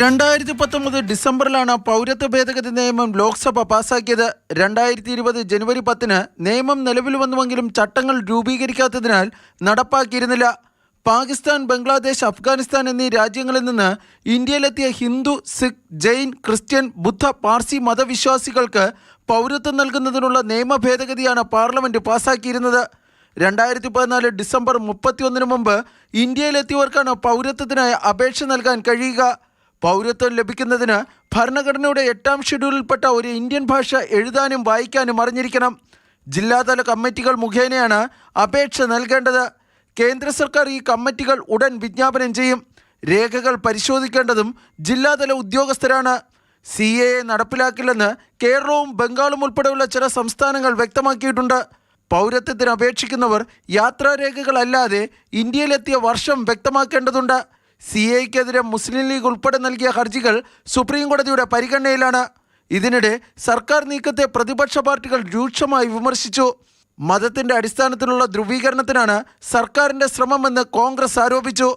രണ്ടായിരത്തി പത്തൊമ്പത് ഡിസംബറിലാണ് പൗരത്വ ഭേദഗതി നിയമം ലോക്സഭ പാസാക്കിയത്. രണ്ടായിരത്തി ഇരുപത് ജനുവരി പത്തിന് നിയമം നിലവിൽ വന്നുവെങ്കിലും ചട്ടങ്ങൾ രൂപീകരിക്കാത്തതിനാൽ നടപ്പാക്കിയിരുന്നില്ല. പാകിസ്ഥാൻ ബംഗ്ലാദേശ് അഫ്ഗാനിസ്ഥാൻ എന്നീ രാജ്യങ്ങളിൽ നിന്ന് ഇന്ത്യയിലെത്തിയ ഹിന്ദു സിഖ് ജെയിൻ ക്രിസ്ത്യൻ ബുദ്ധ പാർസി മതവിശ്വാസികൾക്ക് പൗരത്വം നൽകുന്നതിനുള്ള നിയമ ഭേദഗതിയാണ് പാർലമെന്റ് പാസാക്കിയിരുന്നത്. രണ്ടായിരത്തി പതിനാല് ഡിസംബർ മുപ്പത്തിയൊന്നിന് മുമ്പ് ഇന്ത്യയിലെത്തിയവർക്കാണ് പൗരത്വത്തിനായി അപേക്ഷ നൽകാൻ കഴിയുക. പൗരത്വം ലഭിക്കുന്നതിന് ഭരണഘടനയുടെ എട്ടാം ഷെഡ്യൂളിൽപ്പെട്ട ഒരു ഇന്ത്യൻ ഭാഷ എഴുതാനും വായിക്കാനും അറിഞ്ഞിരിക്കണം. ജില്ലാതല കമ്മിറ്റികൾ മുഖേനയാണ് അപേക്ഷ നൽകേണ്ടത്. കേന്ദ്ര സർക്കാർ ഈ കമ്മിറ്റികൾ ഉടൻ വിജ്ഞാപനം ചെയ്യും. രേഖകൾ പരിശോധിക്കേണ്ടതും ജില്ലാതല ഉദ്യോഗസ്ഥരാണ്. സി എ നടപ്പിലാക്കില്ലെന്ന് കേരളവും ബംഗാളും ഉൾപ്പെടെയുള്ള ചില സംസ്ഥാനങ്ങൾ വ്യക്തമാക്കിയിട്ടുണ്ട്. പൗരത്വത്തിന് അപേക്ഷിക്കുന്നവർ യാത്രാരേഖകളല്ലാതെ ഇന്ത്യയിലെത്തിയ വർഷം വ്യക്തമാക്കേണ്ടതുണ്ട്. സി എക്കെതിരെ മുസ്ലിം ലീഗ് ഉൾപ്പെടെ നൽകിയ ഹർജികൾ സുപ്രീം കോടതിയുടെ പരിഗണനയിലാണ് ഇതിനിടെ സർക്കാർ നീക്കത്തെ പ്രതിപക്ഷ പാർട്ടികൾ രൂക്ഷമായി വിമർശിച്ചു മതത്തിന്റെ അടിസ്ഥാനത്തിലുള്ള ധ്രുവീകരണത്തിനാണ് സർക്കാരിന്റെ ശ്രമമെന്ന് കോൺഗ്രസ് ആരോപിച്ചു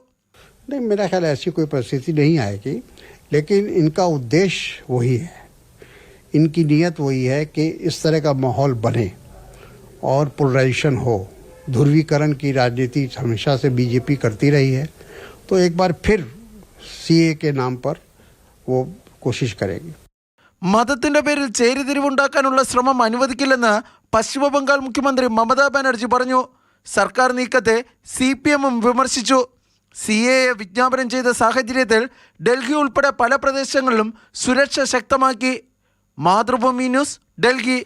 नहीं मेरा ख्याल ऐसी कोई परिस्थिति नहीं आएगी लेकिन इनका उद्देश्य वही है इनकी नीयत वही है कि इस तरह का माहौल बने और पोलराइजेशन हो ध्रुवीकरण की राजनीति हमेशा से बीजेपी करती रही है तो एक बार फिर सीए के नाम पर वो कोशिश करेगी മതത്തിന്റെ പേരിൽ ചേരിതിരിവുണ്ടാക്കാനുള്ള ശ്രമം അനുവദിക്കില്ലെന്ന് പശ്ചിമ ബംഗാൾ മുഖ്യമന്ത്രി മമതാ ബാനർജി പറഞ്ഞു സർക്കാർ നീക്കത്തെ സി പി എമ്മും വിമർശിച്ചു സി എ വിജ്ഞാപനം ചെയ്ത സാഹചര്യത്തിൽ ഡൽഹി ഉൾപ്പെടെ പല പ്രദേശങ്ങളിലും സുരക്ഷ ശക്തമാക്കി മാതൃഭൂമി ന്യൂസ് ഡൽഹി